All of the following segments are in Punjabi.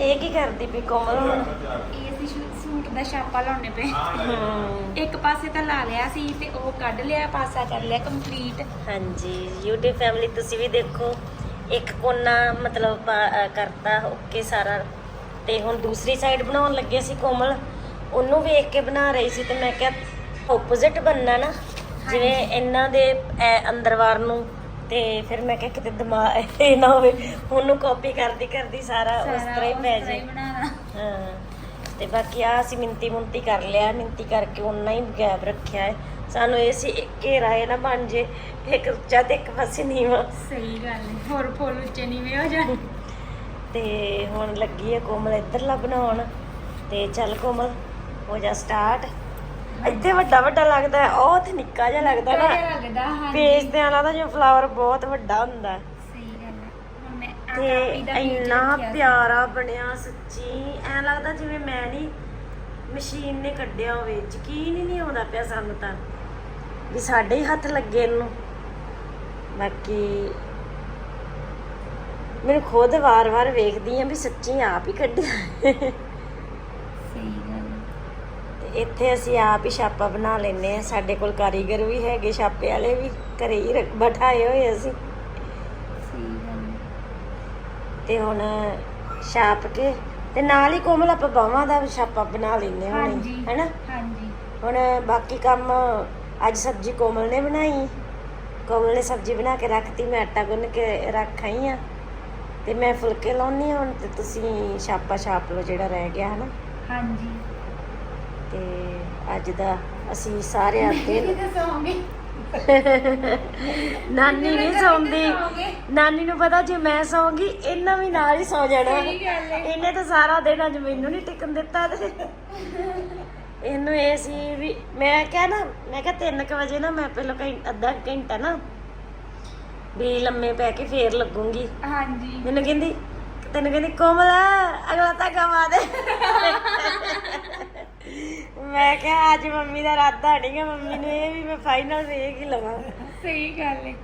ਇਹ ਕੀ ਕਰਦੀ ਪਈ ਕੋਮਲ? ਹੁਣ ਇਹ ਅਸੀਂ ਸ਼ੂ- ਸੂਟ ਦਾ ਛਾਪਾ ਲਾਉਣੇ ਪਏ। ਹਮ, ਇੱਕ ਪਾਸੇ ਤਾਂ ਲਾ ਲਿਆ ਸੀ ਤੇ ਉਹ ਕੱਢ ਲਿਆ ਪਾਸਾ ਕਰ ਲਿਆ ਕੰਪਲੀਟ ਹਾਂਜੀ YouTube ਫੈਮਿਲੀ ਤੁਸੀਂ ਵੀ ਦੇਖੋ ਇੱਕ ਕੋਨਾ ਮਤਲਬ ਪਾ- ਕਰਤਾ ਓਕੇ ਸਾਰਾ। ਤੇ ਹੁਣ ਦੂਸਰੀ ਸਾਈਡ ਬਣਾਉਣ ਲੱਗੇ ਸੀ ਕੋਮਲ। ਉਹਨੂੰ ਵੇਖ ਕੇ ਬਣਾ ਰਹੀ ਸੀ ਤੇ ਮੈਂ ਕਿਹਾ ਆਪੋਜ਼ਿਟ ਬੰਨਾ ਨਾ। ਜਿਵੇਂ ਇਹਨਾਂ ਦੇ ਐ ਅੰਦਰਵਾਰ ਨੂੰ ਤੇ ਫਿਰ ਮੈਂ ਕਿਹਾ ਕਿਤੇ ਦਿਮਾਗ ਇਹ ਨਾ ਹੋਵੇ ਉਹਨੂੰ ਕਾਪੀ ਕਰਦੀ ਕਰਦੀ ਸਾਰਾ ਉਸ ਤਰ੍ਹਾਂ ਹੀ ਪੈ ਜਾਏ। ਹਾਂ ਤੇ ਬਾਕੀ ਆ ਅਸੀਂ ਮਿੰਤੀ ਮੁੰਤੀ ਕਰ ਲਿਆ ਮਿੰਤੀ ਕਰਕੇ ਉਹਨਾਂ ਹੀ ਗੈਪ ਰੱਖਿਆ ਹੈ। ਸਾਨੂੰ ਇਹ ਸੀ ਇੱਕ ਘੇਰਾ ਇਹ ਨਾ ਬਣ ਜੇ ਇੱਕ ਉੱਚਾ ਤੇ ਇੱਕ ਪਾਸੇ ਨੀਵਾ। ਸਹੀ ਗੱਲ ਹੈ ਹੋਰ ਫੁੱਲ ਉੱਚੇ ਨੀਵੇਂ ਹੋ ਜਾਣ। ਤੇ ਹੁਣ ਲੱਗੀ ਹੈ ਕੋਮਲ ਇੱਧਰਲਾ ਬਣਾਉਣ ਤੇ ਚੱਲ ਕੋਮਲ ਹੋ ਜਾ ਸਟਾਰਟ ਇੱਥੇ ਵੱਡਾ ਵੱਡਾ ਲੱਗਦਾ ਹੈ, ਉਹ ਤੇ ਨਿੱਕਾ ਜਿਹਾ ਲੱਗਦਾ ਨਾ। ਵਧੀਆ ਲੱਗਦਾ ਹਾਂ ਪੇਜ ਤੇ ਆਲਾ ਦਾ ਜੋ ਫਲਾਵਰ ਬਹੁਤ ਵੱਡਾ ਹੁੰਦਾ ਹੈ। ਸਹੀ ਗੱਲ ਹੈ। ਹੁਣ ਮੈਂ ਆਹ ਤੇ ਕਾਪੀ ਦਾ page ਇੰਨਾ ਰੱਖਿਆ ਸੀ। ਪਿਆਰਾ ਬਣਿਆ ਸੱਚੀ। ਐ ਲੱਗਦਾ ਜਿਵੇਂ ਮੈਂ ਨਹੀਂ ਮਸ਼ੀਨ ਨੇ ਕੱਢਿਆ ਹੋਵੇ। ਯਕੀਨ ਹੀ ਨਹੀਂ ਆਉਂਦਾ ਪਿਆ ਸਾਨੂੰ ਤਾਂ ਵੀ ਸਾਡੇ ਹੀ ਹੱਥ ਲੱਗੇ ਇਹਨੂੰ। ਬਾਕੀ ਮੈਨੂੰ ਖੁਦ ਵਾਰ-ਵਾਰ ਵੇਖਦੀ ਆ ਵੀ ਸੱਚੀ ਆਪ ਹੀ ਕੱਢਿਆ। ਸਹੀ ਗੱਲ। ਤੇ ਇੱਥੇ ਅਸੀਂ ਆਪ ਹੀ ਛਾਪਾ ਬਣਾ ਲੈਨੇ ਆ ਸਾਡੇ ਕੋਲ ਕਾਰੀਗਰ ਵੀ ਹੈਗੇ ਛਾਪੇ ਵਾਲੇ ਵੀ ਘਰੇ ਹੀ ਬਿਠਾਏ ਹੋਏ ਅਸੀਂ। ਤੇ ਹੁਣ ਛਾਪ ਕੇ ਤੇ ਨਾਲ ਹੀ ਕੋਮਲ ਆਪਾਂ ਬਾਹਾਂ ਦਾ ਛਾਪਾ ਬਣਾ ਲੈਨੇ ਹਾਂ ਹਾਂਜੀ ਹੈਨਾ? ਹਾਂਜੀ। ਹੁਣ ਬਾਕੀ ਕੰਮ ਅੱਜ ਸਬਜ਼ੀ ਕੋਮਲ ਨੇ ਬਣਾਈ। ਕੋਮਲ ਨੇ ਸਬਜ਼ੀ ਬਣਾ ਕੇ ਰੱਖਤੀ ਮੈਂ ਆਟਾ ਗੁੰਨ ਕੇ ਰੱਖ ਆਈ ਆ ਤੇ ਮੈਂ ਫੁਲਕੇ ਲਾਉਣੀ ਹੁਣ ਤੇ ਤੁਸੀਂ ਛਾਪਾ ਛਾਪ ਲਓ ਜਿਹੜਾ ਰਹਿ ਗਿਆ ਹਨਾ? ਹਾਂਜੀ। ਤੇ ਅੱਜ ਦਾ ਅਸੀਂ ਸਾਰੇ ਆਤੇ ਕਿਤੇ ਸੌਂਗੇ। ਨਾਨੀ ਨਹੀਂ ਸੌਂਦੀ। ਨਾਨੀ ਨੂੰ ਪਤਾ ਜੇ ਮੈਂ ਸੌਂਗੀ ਇਹਨਾਂ ਵੀ ਨਾਲ ਹੀ ਸੌ ਜਾਣਾ। ਇਹਨੇ ਤਾਂ ਸਾਰਾ ਦਿਨ ਅੱਜ ਮੈਨੂੰ ਨਹੀਂ ਟਿਕਣ ਦਿੱਤਾ ਤੇ। ਇਹਨੂੰ ਇਹ ਸੀ ਵੀ ਮੈਂ ਕਿਹਾ ਨਾ ਮੈਂ ਕਿਹਾ 3:00 ਵਜੇ ਨਾ ਮੈਂ ਪਹਿਲਾਂ ਘੰ ਅੱਧਾ ਘੰਟਾ ਨਾ ਵੀ ਲੰਮੇ ਪੈ ਕੇ ਫੇਰ ਲੱਗੂੰਗੀ। ਹਾਂਜੀ। ਮੈਨੂੰ ਕਹਿੰਦੀ ਤੈਨੂੰ ਕਹਿੰਦੀ ਕੋਮਲ ਅਗਲਾ ਤਾਂ ਗਵਾ ਦੇ। ਮੈਂ ਕਿਹਾ ਅੱਜ ਮੰਮੀ ਦਾ ਇਰਾਦਾ ਨਹੀਂ ਗਾ ਮੰਮੀ ਨੇ ਇਹ ਵੀ ਮੈਂ ਫਾਈਨਲ ਵੇਖ ਹੀ ਲਵਾਂ। ਸਹੀ ਗੱਲ ਹੈ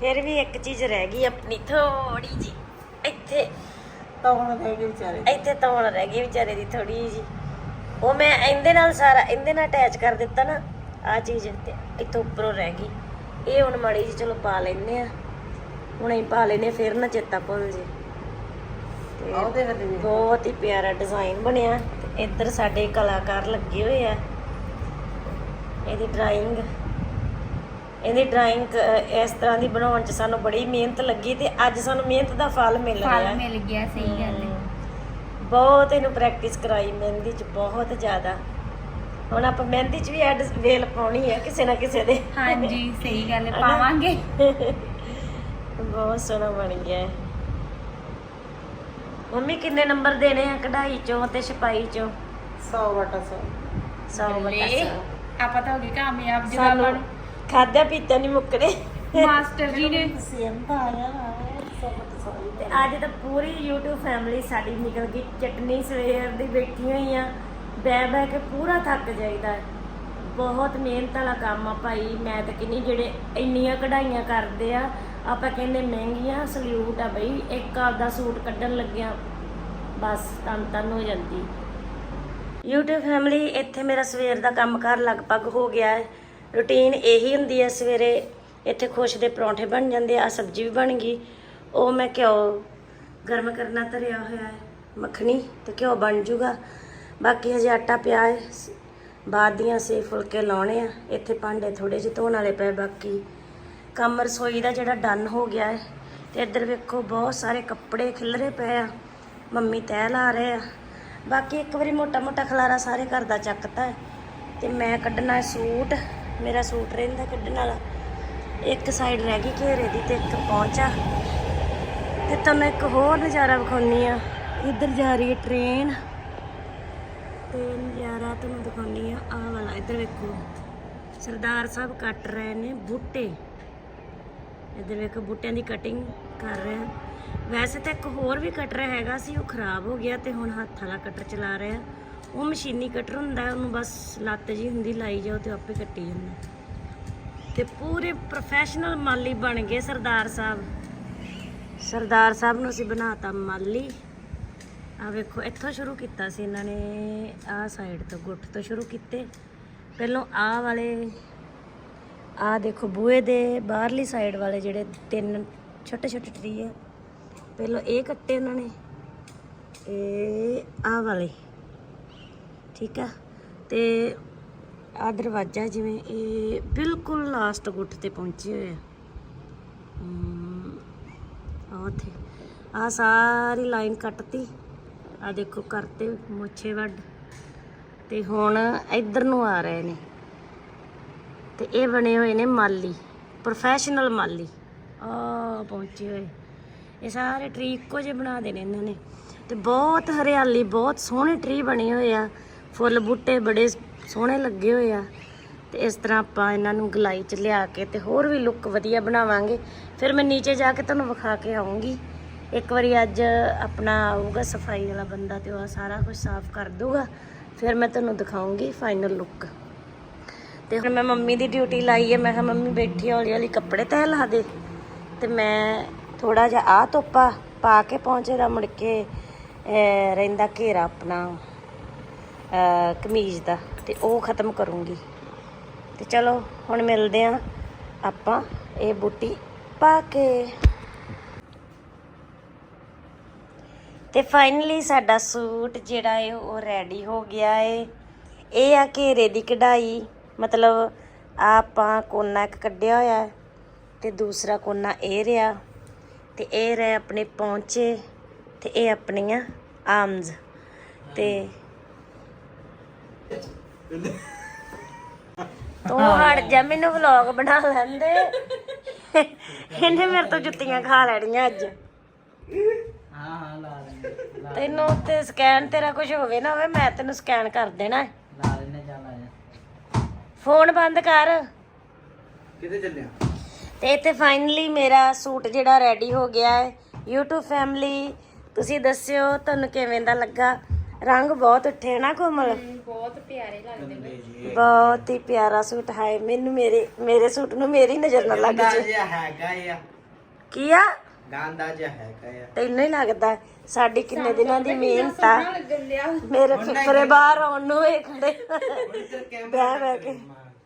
ਫਿਰ ਵੀ ਇੱਕ ਚੀਜ਼ ਰਹਿ ਗਈ ਆਪਣੀ ਥੋੜੀ ਜੀ ਇੱਥੇ। ਤੌਣ ਰਹਿ ਗਏ ਵਿਚਾਰੇ ਇੱਥੇ ਤੌਣ ਰਹਿ ਗਈ ਵਿਚਾਰੇ ਦੀ ਥੋੜੀ ਜੀ ਉਹ ਮੈਂ ਇਹਦੇ ਨਾਲ ਸਾਰਾ ਇਹਦੇ ਨਾਲ ਅਟੈਚ ਕਰ ਦਿੱਤਾ ਨਾ ਆ ਚੀਜ਼ ਤੇ ਇੱਥੋਂ ਉੱਪਰੋਂ ਰਹਿ ਗਈ। ਇਹ ਹੁਣ ਮਾੜੀ ਜੀ ਚਲੋ ਪਾ ਲੈਨੇ ਆ। ਹੁਣ ਅਸੀਂ ਪਾ ਲੈਨੇ ਫਿਰ ਨਾ ਚੇਤਾ ਭੁੱਲ ਜੇ। ਤੇ ਬਹੁਤ ਹੀ ਪਿਆਰਾ ਡਿਜ਼ਾਈਨ ਬਣਿਆ। ਤੇ ਇੱਧਰ ਸਾਡੇ ਕਲਾਕਾਰ ਲੱਗੇ ਹੋਏ ਆ। ਇਹਦੀ ਡਰਾਇੰਗ ਇਹਦੀ ਡਰਾਇੰਗ ਇਸ ਤਰ੍ਹਾਂ ਦੀ ਬਣਾਉਣ ਚ ਸਾਨੂੰ ਬੜੀ ਮਿਹਨਤ ਲੱਗੀ ਤੇ ਅੱਜ ਸਾਨੂੰ ਮਿਹਨਤ ਦਾ ਫਲ ਮਿਲ ਰਿਹਾ। ਫਲ ਮਿਲ ਗਿਆ ਸਹੀ ਗੱਲ ਹੈ। ਬਹੁਤ ਇਹਨੂੰ ਪ੍ਰੈਕਟਿਸ ਕਰਾਈ ਮਹਿੰਦੀ ਚ ਬਹੁਤ ਜ਼ਿਆਦਾ। ਹੁਣ ਆਪਾਂ ਮਹਿੰਦੀ ਚ ਵੀ ਐਡ ਵੇਲ ਪਾਉਣੀ ਹੈ ਕਿਸੇ ਨਾ ਕਿਸੇ ਦੇ। ਹਾਂਜੀ ਸਹੀ ਗੱਲ ਹੈ? ਪਾਵਾਂਗੇ। ਬਹੁਤ ਸੋਹਣਾ ਬਣ ਗਿਆ। ਹੈ ਮੰਮੀ ਕਿੰਨੇ ਨੰਬਰ ਦੇਣੇ ਆ? ਕਢਾਈ ਚੋਂ ਤੇ ਛਪਾਈ ਚੋਂ? 100 ਵਟਾ 100 100 ਬਟਾ ਲੈ, 100 ਆਪਾਂ ਤਾਂ ਹੋ ਗਏ ਕਾਮਯਾਬ ਆਪਾਂ ਸਾਨੂੰ ਖਾਦਿਆ ਪੀਤਾ ਨਹੀਂ ਮੁੱਕਦੇ ਨੂੰ ਮਾਸਟਰ ਜੀ ਨੇ। ਸੇਮ ਤਾਂ ਆ ਗਿਆ ਨਾ 100 ਵਟਾ 100 ਤੇ ਅੱਜ ਤਾਂ ਪੂਰੀ YouTube ਫੈਮਿਲੀ ਸਾਡੀ ਨਿਕਲ ਗਈ। ਚਟਨੀ ਸਵੇਰ ਦੀ ਬੈਠੀ ਹੋਈ ਆ। ਬੈ ਬੈ ਕੇ ਪੂਰਾ ਥੱਕ ਜਾਈਦਾ। ਹੈ। ਬਹੁਤ ਮਿਹਨਤ ਵਾਲਾ ਕੰਮ ਆ ਭਾਈ। ਮੈਂ ਤਾਂ ਕਿੰਨੀ ਜਿਹੜੇ ਇੰਨੀਆਂ ਕਢਾਈਆਂ ਕਰਦੇ ਆ ਆਪਾਂ ਕਹਿੰਦੇ ਮਹਿੰਗੀਆਂ ਸਲੂਟ ਆ ਬਈ, ਇੱਕ ਆਪਦਾ ਸੂਟ ਕੱਢਣ ਲੱਗਿਆ, ਬਸ ਤਨ ਤਨ ਹੋ ਜਾਂਦੀ। YouTube ਫੈਮਿਲੀ ਇੱਥੇ ਮੇਰਾ ਸਵੇਰ ਦਾ ਕੰਮਕਾਰ ਲਗਭਗ ਹੋ ਗਿਆ ਹੈ। ਰੁਟੀਨ ਇਹੀ ਹੁੰਦੀ ਹੈ, ਸਵੇਰੇ ਇੱਥੇ ਖੁਸ਼ ਦੇ ਪਰੌਂਠੇ ਬਣ ਜਾਂਦੇ ਆ, ਸਬਜ਼ੀ ਵੀ ਬਣ ਗਈ। ਉਹ ਮੈਂ ਘਿਓ ਗਰਮ ਕਰਨਾ ਧਰਿਆ ਹੋਇਆ ਹੈ, ਮੱਖਣੀ ਤੇ ਘਿਓ ਬਣ ਜੂਗਾ। ਬਾਕੀ ਹਜੇ ਆਟਾ ਪਿਆ ਹੈ, ਬਾਅਦ ਦੀਆਂ ਸੇ ਫੁਲਕੇ ਲਾਉਣੇ ਆ। ਇੱਥੇ ਭਾਂਡੇ ਥੋੜੇ ਜਿਹੇ ਧੋਣ ਵਾਲੇ ਪਏ ਬਾਕੀ ਕੰਮ ਰਸੋਈ ਦਾ ਜਿਹੜਾ ਡਨ ਹੋ ਗਿਆ ਹੈ ਤੇ ਇੱਧਰ ਵੇਖੋ ਬਹੁਤ ਸਾਰੇ ਕੱਪੜੇ ਖਿਲਰੇ ਪਏ ਆ, ਮੰਮੀ ਤਹਿ ਲਾ ਰਹੇ ਆ। ਬਾਕੀ ਇੱਕ ਵਾਰੀ ਮੋਟਾ ਮੋਟਾ ਖਲਾਰਾ ਸਾਰੇ ਘਰ ਦਾ ਚੱਕਤਾ ਹੈ ਤੇ ਮੈਂ ਕੱਢਣਾ ਹੈ ਸੂਟ, ਮੇਰਾ ਸੂਟ ਰਹਿੰਦਾ ਕੱਢਣ ਵਾਲਾ। ਇੱਕ ਸਾਈਡ ਰਹਿ ਗਈ ਘੇਰੇ ਦੀ ਤੇ ਇੱਕ ਪਹੁੰਚਾ ਤੇ ਤੁਹਾਨੂੰ ਇੱਕ ਹੋਰ ਨਜ਼ਾਰਾ ਵਿਖਾਉਣੀ ਆ। ਇੱਧਰ ਜਾ ਰਹੀ ਹੈ ਟ੍ਰੇਨ ਤੇ ਨਜ਼ਾਰਾ ਤੁਹਾਨੂੰ ਦਿਖਾਉਣੀ ਆ, ਆਹ ਵਾਲਾ, ਇੱਧਰ ਵੇਖੋ। ਸਰਦਾਰ ਸਾਹਿਬ ਕੱਟ ਰਹੇ ਨੇ ਬੂਟੇ। ਇੱਧਰ ਵੇਖੋ ਬੂਟਿਆਂ ਦੀ ਕਟਿੰਗ ਕਰ ਰਹੇ ਆ ਵੈਸੇ ਤਾਂ ਇੱਕ ਹੋਰ ਵੀ ਕਟਰ ਹੈਗਾ ਸੀ, ਉਹ ਖਰਾਬ ਹੋ ਗਿਆ ਤੇ ਹੁਣ ਹੱਥ ਵਾਲਾ ਕਟਰ ਚਲਾ ਰਹੇ ਆ ਉਹ ਮਸ਼ੀਨੀ ਕਟਰ ਹੁੰਦਾ, ਉਹਨੂੰ ਬਸ ਲੱਤ ਜੀ ਹੁੰਦੀ ਲਾਈ ਜਾਓ ਤੇ ਆਪੇ ਕੱਟੀ ਜਾਂਦਾ। ਤੇ ਪੂਰੇ ਪ੍ਰੋਫੈਸ਼ਨਲ ਮਾਲੀ ਬਣ ਗਏ ਸਰਦਾਰ ਸਾਹਿਬ। ਸਰਦਾਰ ਸਾਹਿਬ ਨੂੰ ਅਸੀਂ ਬਣਾਤਾ ਮਾਲੀ। ਆ ਵੇਖੋ, ਇੱਥੋਂ ਸ਼ੁਰੂ ਕੀਤਾ ਸੀ ਇਹਨਾਂ ਨੇ, ਆਹ ਸਾਈਡ ਤੋਂ, ਗੁੱਟ ਤੋਂ ਸ਼ੁਰੂ ਕੀਤੇ। ਪਹਿਲੋਂ ਆਹ ਵਾਲੇ ਆਹ ਦੇਖੋ ਬੂਹੇ ਦੇ ਬਾਹਰਲੀ ਸਾਈਡ ਵਾਲੇ ਜਿਹੜੇ ਤਿੰਨ ਛੋਟੇ ਛੋਟੇ ਟਰੀ ਆ। ਪਹਿਲਾਂ ਇਹ ਕੱਟੇ ਉਹਨਾਂ ਨੇ ਇਹ ਆਹ ਵਾਲੇ। ਠੀਕ ਆ? ਤੇ ਆ ਦਰਵਾਜ਼ਾ ਜਿਵੇਂ ਇਹ ਬਿਲਕੁਲ ਲਾਸਟ ਗੁੱਟ ਤੇ ਪਹੁੰਚੇ ਹੋਏ ਆ। ਹਮ, ਆਹ ਉੱਥੇ। ਆ ਸਾਰੀ ਲਾਈਨ ਕੱਟਤੀ। ਆ ਦੇਖੋ ਕਰਤੇ ਮੁੱਛੇ ਵੱਡ ਤੇ ਹੁਣ ਇੱਧਰ ਨੂੰ ਆ ਰਹੇ ਨੇ। ਤੇ ਇਹ ਬਣੇ ਹੋਏ ਨੇ ਮਾਲੀ ਪ੍ਰੋਫੈਸ਼ਨਲ ਮਾਲੀ। ਆ ਪਹੁੰਚੇ ਹੋਏ। ਇਹ ਸਾਰੇ ਟਰੀ ਇੱਕੋ ਜਿਹੇ ਬਣਾ ਦੇਣੇ ਇਹਨਾਂ ਨੇ। ਤੇ ਬਹੁਤ ਹਰਿਆਲੀ ਬਹੁਤ ਸੋਹਣੇ ਟਰੀ ਬਣੇ ਹੋਏ ਆ। ਫੁੱਲ ਬੂਟੇ ਬੜੇ ਸੋਹਣੇ ਲੱਗੇ ਹੋਏ ਆ। ਤੇ ਇਸ ਤਰ੍ਹਾਂ ਆਪਾਂ ਇਹਨਾਂ ਨੂੰ ਗਲਾਈ ਚ ਲਿਆ ਕੇ ਤੇ ਹੋਰ ਵੀ ਲੁੱਕ ਵਧੀਆ ਬਣਾਵਾਂਗੇ। ਫਿਰ ਮੈਂ ਨੀਚੇ ਜਾ ਕੇ ਤੁਹਾਨੂੰ ਵਿਖਾ ਕੇ ਆਉਂਗੀ। ਇੱਕ ਵਾਰੀ ਅੱਜ ਆਪਣਾ ਆਊਗਾ ਸਫ਼ਾਈ ਵਾਲਾ ਬੰਦਾ ਤੇ ਉਹ ਸਾਰਾ ਕੁਝ ਸਾਫ਼ ਕਰ ਦੂਗਾ। ਫਿਰ ਮੈਂ ਤੁਹਾਨੂੰ ਦਿਖਾਉਂਗੀ ਫਾਈਨਲ ਲੁੱਕ ਤੇ ਹੁਣ ਮੈਂ ਮੰਮੀ ਦੀ ਡਿਊਟੀ ਲਾਈ ਹੈ ਮੈਂ ਕਿਹਾ ਮੰਮੀ ਬੈਠੀ ਹੌਲੀ ਹੌਲੀ ਕੱਪੜੇ ਤਹਿ ਲਾ ਦੇ। ਤੇ ਮੈਂ ਥੋੜਾ ਜਿਹਾ ਆ ਤੋਪਾ ਪਾ ਕੇ ਪਹੁੰਚੇ ਦਾ ਮੁੜ ਕੇ ਰਹਿੰਦਾ ਘੇਰਾ ਆਪਣਾ ਕਮੀਜ਼ ਦਾ, ਤੇ ਉਹ ਖਤਮ ਕਰੂੰਗੀ। ਤੇ ਚਲੋ, ਹੁਣ ਮਿਲਦੇ ਆ ਆਪਾਂ, ਇਹ ਬੂਟੀ ਪਾ ਕੇ। ਤੇ ਫਾਈਨਲੀ ਸਾਡਾ ਸੂਟ ਜਿਹੜਾ ਹੈ ਉਹ ਰੈਡੀ ਹੋ ਗਿਆ ਹੈ ਇਹ ਆ ਘੇਰੇ ਦੀ ਕਢਾਈ। ਮਤਲਬ ਆਪਾਂ ਕੋਨਾ ਇੱਕ ਕੱਢਿਆ ਹੋਇਆ ਤੇ ਦੂਸਰਾ ਕੋਨਾ ਇਹ ਰਿਹਾ ਤੇ ਇਹ ਰਹੇ ਆਪਣੇ ਪੌਂਚੇ ਤੇ ਇਹ ਆਪਣੀਆਂ ਆਰਮਸ ਤੇ ਤੂੰ ਹਟ ਜਾ ਮੈਨੂੰ ਵਲੌਗ ਬਣਾ ਲੈਂਦੇ ਇਹਨੇ ਮੇਰੇ ਤੋਂ ਜੁੱਤੀਆਂ ਖਾ ਲੈਣੀਆਂ ਅੱਜ ਹਾਂ ਹਾਂ ਲਾ ਲੈਂਦੇ ਤੈਨੂੰ ਤੇ ਸਕੈਨ ਤੇਰਾ ਕੁਝ ਹੋਵੇ ਨਾ ਹੋਵੇ ਮੈਂ ਤੈਨੂੰ ਸਕੈਨ ਕਰ ਦੇਣਾ ਹੈ। ਫੋਨ ਬੰਦ ਕਰ। ਕਿੱਥੇ ਚੱਲਿਆ? ਤੇ ਇੱਥੇ ਫਾਈਨਲੀ ਮੇਰਾ ਸੂਟ ਜਿਹੜਾ ਰੈਡੀ ਹੋ ਗਿਆ ਹੈ। YouTube ਫੈਮਿਲੀ ਤੁਸੀਂ ਦੱਸਿਓ ਤੁਹਾਨੂੰ ਕਿਵੇਂ ਦਾ ਲੱਗਾ? ਰੰਗ ਬਹੁਤ ਉੱਠੇ ਨਾ ਕੋਮਲ? ਬਹੁਤ ਪਿਆਰੇ ਲੱਗਦੇ ਨੇ। ਬਹੁਤ ਹੀ ਪਿਆਰਾ ਸੂਟ ਹੈ ਮੈਨੂੰ ਮੇਰੇ ਮੇਰੇ ਸੂਟ ਨੂੰ ਮੇਰੀ ਨਜ਼ਰ ਨਾ ਲੱਗ ਜੇ ਜਿਹਾ ਹੈਗਾ ਆ। ਕੀ ਆ? ਗਾਂਦਾ ਜਿਹਾ ਹੈਗਾ ਆ। ਤੈਨੂੰ ਹੀ ਲੱਗਦਾ ਸਾਡੀ ਕਿੰਨੇ ਦਿਨਾਂ ਦੀ ਮਿਹਨਤ ਆ। ਮੇਰੇ ਫਿਕਰੇ ਬਾਹਰ ਆਉਣ ਨੂੰ ਖੜੇ। ਬਹਿ ਬਹਿ ਕੇ।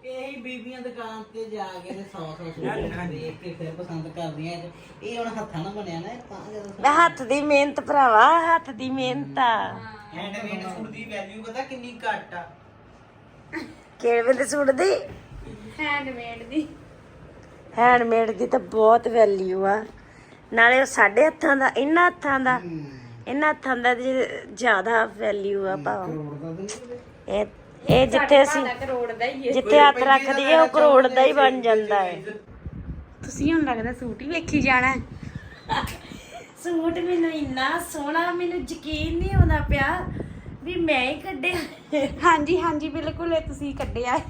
ਇਹ ਬੀਬੀਆਂ ਦੁਕਾਨ ਤੇ ਜਾ ਕੇ ਤੇ 100 100 ਸੂਟ ਦੇਖ ਕੇ ਫਿਰ ਪਸੰਦ ਕਰਦੀਆਂ ਇਹ। ਹੁਣ ਹੱਥਾਂ ਨਾਲ ਬਣਿਆ ਨਾ ਇਹ ਤਾਂ ਜਦੋਂ ਮੈਂ ਹੱਥ ਦੀ ਮਿਹਨਤ ਭਰਾਵਾ ਹੱਥ ਦੀ ਮਿਹਨਤ ਆ। ਹੈਂਡਮੇਡ ਸੂਟ ਦੀ ਵੈਲਿਊ ਪਤਾ ਕਿੰਨੀ ਘੱਟ ਆ। ਕਿਹੜੇ ਦੇ ਸੂਟ ਦੀ? ਹੈਂਡਮੇਡ ਦੀ। ਹੈਂਡਮੇਡ ਦੀ ਤਾਂ ਬਹੁਤ ਵੈਲਿਊ ਆ। ਨਾਲੇ ਉਹ ਸਾਡੇ ਹੱਥਾਂ ਦਾ ਇਹਨਾਂ ਹੱਥਾਂ ਦਾ ਇਹਨਾਂ ਹੱਥਾਂ ਦਾ ਜ਼ਿਆਦਾ ਵੈਲਿਊ ਆ ਭਾਵ। ਇਹ ਇਹ ਜਿੱਥੇ ਅਸੀਂ ਸਾਡਾ ਕਰੋੜ ਦਾ ਹੀ ਹੈ। ਜਿੱਥੇ ਹੱਥ ਰੱਖ ਦਈਏ ਉਹ ਕਰੋੜ ਦਾ ਹੀ ਬਣ ਜਾਂਦਾ ਹੈ। ਤੁਸੀਂ ਹੁਣ ਲੱਗਦਾ ਸੂਟ ਹੀ ਵੇਖੀ ਜਾਣਾ। ਸੂਟ ਮੈਨੂੰ ਇੰਨਾ ਸੋਹਣਾ ਮੈਨੂੰ ਯਕੀਨ ਨਹੀਂ ਆਉਂਦਾ ਪਿਆ ਵੀ ਮੈਂ ਹੀ ਕੱਢਿਆ। ਹਾਂਜੀ ਹਾਂਜੀ ਬਿਲਕੁਲ ਇਹ ਤੁਸੀਂ ਕੱਢਿਆ ਹੈ।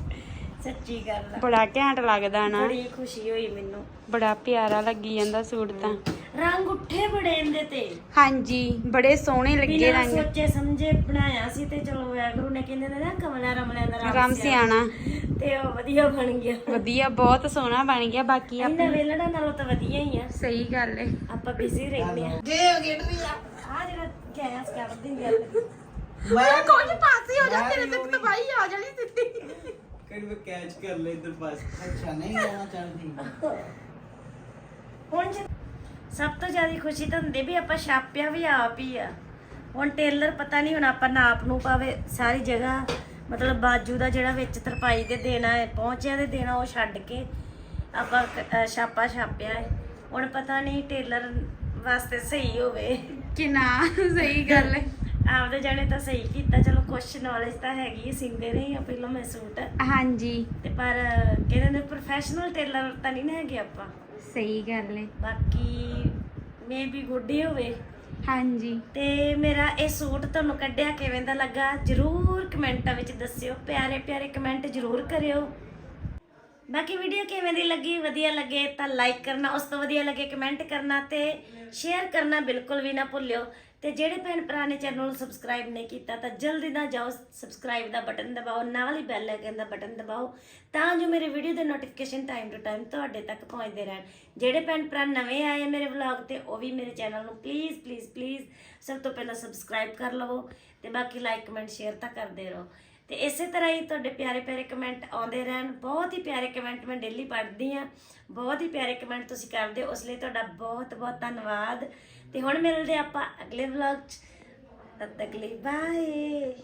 ਸੱਚੀ ਗੱਲ ਆ। ਬੜਾ ਘੈਂਟ ਲੱਗਦਾ ਨਾ। ਬੜੀ ਖੁਸ਼ੀ ਹੋਈ ਮੈਨੂੰ। ਬੜਾ ਪਿਆਰਾ ਲੱਗੀ ਜਾਂਦਾ ਸੂਟ ਤਾਂ। ਰੰਗ ਉੱਠੇ ਬੜੇ ਇਹਦੇ ਤੇ। ਹਾਂਜੀ ਬੜੇ ਸੋਹਣੇ ਲੱਗੇ ਬਿਨਾਂ ਰੰਗ। ਸੋਚੇ ਸਮਝੇ ਬਣਾਇਆ ਸੀ ਤੇ ਚਲੋ ਵੈਗਰੂ ਨੇ ਕਹਿੰਦੇ ਨੇ ਨਾ ਕਮਲਾ ਰਮਲਿਆਂ ਦਾ ਰਾਮ ਸਿਆਣਾ। ਤੇ ਉਹ ਵਧੀਆ ਬਣ ਗਿਆ। ਵਧੀਆ ਬਹੁਤ ਸੋਹਣਾ ਬਣ ਗਿਆ ਬਾਕੀ ਆਪ ਇਹਨਾਂ ਵੇਲੜਾ ਨਾਲੋਂ ਤਾਂ ਵਧੀਆ ਹੀ ਆ। ਸਹੀ ਗੱਲ ਹੈ ਆਪਾਂ ਬਿਜ਼ੀ ਰਹਿੰਦੇ ਆ। ਜੇ ਗੇਟ ਵੀ ਆ ਆ ਜਿਹੜਾ ਗੈਸ ਕਰ ਦਿੰਦੀ ਗੱਲ ਮੈਂ ਕੁਝ ਪਾਸੇ ਹੋ ਜਾ ਤੇਰੇ ਤੇ ਤਬਾਈ ਆ ਜਾਣੀ ਸਿੱਧੀ। ਕਿਹੜੀ ਮੈਂ ਕੈਚ ਕਰ ਲੈ ਇਧਰ ਪਾਸ ਅੱਛਾ ਨਹੀਂ ਆਉਣਾ ਚਾਹੁੰਦੀ। ਹੁਣ ਜੇ- ਸਭ ਤੋਂ ਜ਼ਿਆਦਾ ਖੁਸ਼ੀ ਤਾਂ ਹੁੰਦੀ ਵੀ ਆਪਾਂ ਛਾਪਿਆ ਵੀ ਆਪ ਹੀ ਆ। ਹੁਣ ਟੇਲਰ ਪਤਾ ਨਹੀਂ ਹੁਣ ਆਪਾਂ ਨਾਪ ਨੂੰ ਪਾਵੇ ਸਾਰੀ ਜਗ੍ਹਾ ਮਤਲਬ ਬਾਜੂ ਦਾ ਜਿਹੜਾ ਵਿੱਚ ਤਰਪਾਈ ਦੇ ਦੇਣਾ ਹੈ ਪਹੁੰਚਿਆ ਦੇ ਦੇਣਾ ਉਹ ਛੱਡ ਕੇ ਆਪਾਂ ਕ- ਅਹ ਛਾਪਾ ਛਾਪਿਆ ਹੈ। ਹੁਣ ਪਤਾ ਨਹੀਂ ਟੇਲਰ ਵਾਸਤੇ ਸਹੀ ਹੋਵੇ। ਕਿ ਨਾ ਸਹੀ ਗੱਲ ਹੈ। ਆਪਦੇ ਜਾਣੇ ਤਾਂ ਸਹੀ ਕੀਤਾ ਚਲੋ ਕੁਛ ਨੌਲੇਜ ਤਾਂ ਹੈਗੀ ਹੈ ਸਿੰਦੇ ਨਹੀਂ ਆ ਪਹਿਲਾਂ ਮੈਂ ਸੂਟ। ਹਾਂਜੀ। ਤੇ ਪਰ ਕਹਿੰਦੇ ਨੇ ਪ੍ਰੋਫੈਸ਼ਨਲ ਟੇਲਰ ਤਾਂ ਨਹੀਂ ਨਾ ਹੈਗੇ ਆਪਾਂ। ਸਹੀ ਗੱਲ ਹੈ ਬਾਕੀ ਮੇ ਵੀ ਗੁੱਡੀ ਹੋਵੇ। ਹਾਂਜੀ। ਤੇ ਮੇਰਾ ਇਹ ਸੂਟ ਤੁਹਾਨੂੰ ਕੱਢਿਆ ਕਿਵੇਂ ਦਾ ਲੱਗਾ ਜਰੂਰ ਕਮੈਂਟਾਂ ਵਿੱਚ ਦੱਸਿਓ ਪਿਆਰੇ ਪਿਆਰੇ ਕਮੈਂਟ ਜਰੂਰ ਕਰਿਓ। ਬਾਕੀ ਵੀਡੀਓ ਕਿਵੇਂ ਦੀ ਲੱਗੀ ਵਧੀਆ ਲੱਗੇ ਤਾਂ ਲਾਈਕ ਕਰਨਾ ਉਸ ਤੋਂ ਵਧੀਆ ਲੱਗੇ ਕਮੈਂਟ ਕਰਨਾ ਤੇ ਸ਼ੇਅਰ ਕਰਨਾ ਬਿਲਕੁਲ ਵੀ ਨਾ ਭੁੱਲਿਓ। ਤੇ ਜਿਹੜੇ ਭੈਣ ਭਰਾ ਨੇ ਚੈਨਲ ਨੂੰ ਸਬਸਕ੍ਰਾਈਬ ਨਹੀਂ ਕੀਤਾ, ਤਾਂ ਜਲਦੀ ਨਾਲ ਜਾਓ ਸਬਸਕ੍ਰਾਈਬ ਦਾ ਬਟਨ ਦਬਾਓ, ਨਾਲ ਹੀ ਬੈਲ ਆਈਕਨ ਦਾ ਬਟਨ ਦਬਾਓ, ਤਾਂ ਜੋ ਮੇਰੇ ਵੀਡੀਓ ਦੇ ਨੋਟੀਫਿਕੇਸ਼ਨ ਟਾਈਮ ਟੂ ਟਾਈਮ ਤੁਹਾਡੇ ਤੱਕ ਪਹੁੰਚਦੇ ਰਹਿਣ। ਜਿਹੜੇ ਭੈਣ ਭਰਾ ਨਵੇਂ ਆਏ ਮੇਰੇ ਵਲੌਗ ਤੇ, ਉਹ ਵੀ ਮੇਰੇ ਚੈਨਲ ਨੂੰ ਪਲੀਜ਼ ਪਲੀਜ਼ ਪਲੀਜ਼ ਸਭ ਤੋਂ ਪਹਿਲਾਂ ਸਬਸਕ੍ਰਾਈਬ ਕਰ ਲਵੋ ਤੇ ਬਾਕੀ ਲਾਈਕ ਕਮੈਂਟ ਸ਼ੇਅਰ ਤਾਂ ਕਰਦੇ ਰਹੋ। ਤੇ ਇਸੇ ਤਰ੍ਹਾਂ ਹੀ ਤੁਹਾਡੇ ਪਿਆਰੇ ਪਿਆਰੇ ਕਮੈਂਟ ਆਉਂਦੇ ਰਹਿਣ। ਬਹੁਤ ਹੀ ਪਿਆਰੇ ਕਮੈਂਟ ਮੈਂ ਡੇਲੀ ਪੜ੍ਹਦੀ ਆ ਬਹੁਤ ਹੀ ਪਿਆਰੇ ਕਮੈਂਟ ਤੁਸੀਂ ਕਰਦੇ ਹੋ। ਉਸ ਲਈ ਤੁਹਾਡਾ ਬਹੁਤ ਬਹੁਤ ਧੰਨਵਾਦ। ਤੇ ਹੁਣ ਮਿਲਦੇ ਆਪਾਂ ਅਗਲੇ ਵਲੌਗ 'ਚ। ਤਦ ਤੱਕ ਲਈ ਬਾਏ